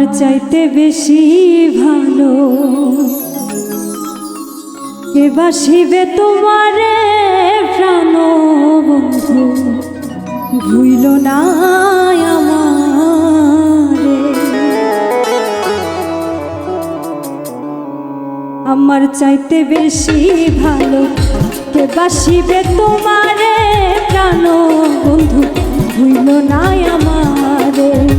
আমার চাইতে বেশি ভালো। কে বাসিবে তোমারে প্রাণ বন্ধু? ভুইল না আমারে। চাইতে বেশি ভালো, কে বাসিবে তোমারে প্রাণ বন্ধু? ভুইল না আমারে।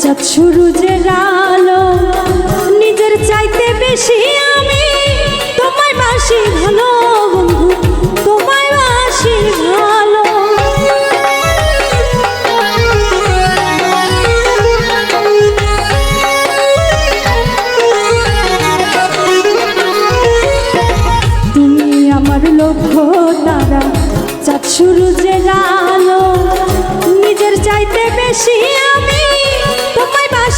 চাঁদ সূর্যের আলো। নিজের চাইতে বেশি আমি তোমায় বাসি ভালো বন্ধু, তোমায় বাসি ভালো। তুমি আমার লক্ষ্য তারা চাঁদ সূর্যের আলো। নিজের চাইতে বেশি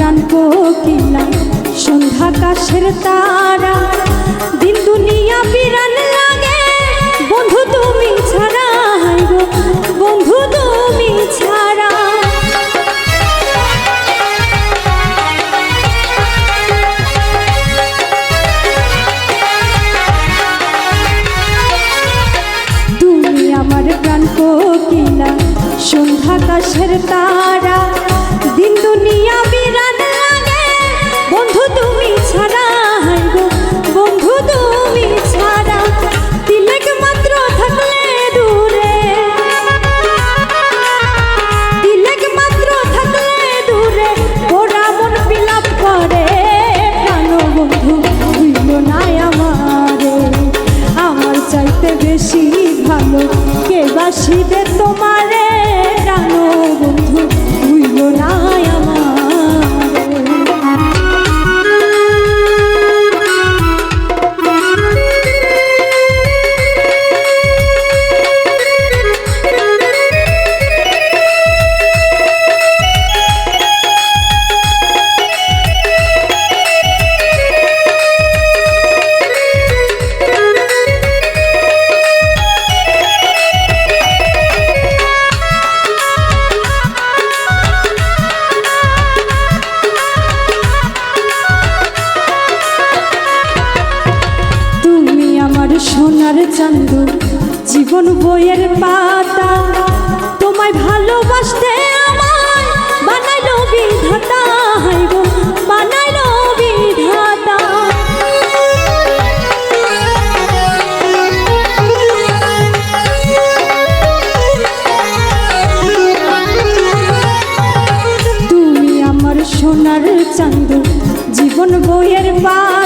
প্রাণ কোকিলা সন্ধ্যা কাশের তারা দিন দুনিয়া বিরান ভালো। কে বাসিবে তোমারে? সোনার চান্দ জীবন বইয়ের পাতা। তোমায় ভালোবাসতে তুমি আমার সোনার চান্দ জীবন বইয়ের পাতা।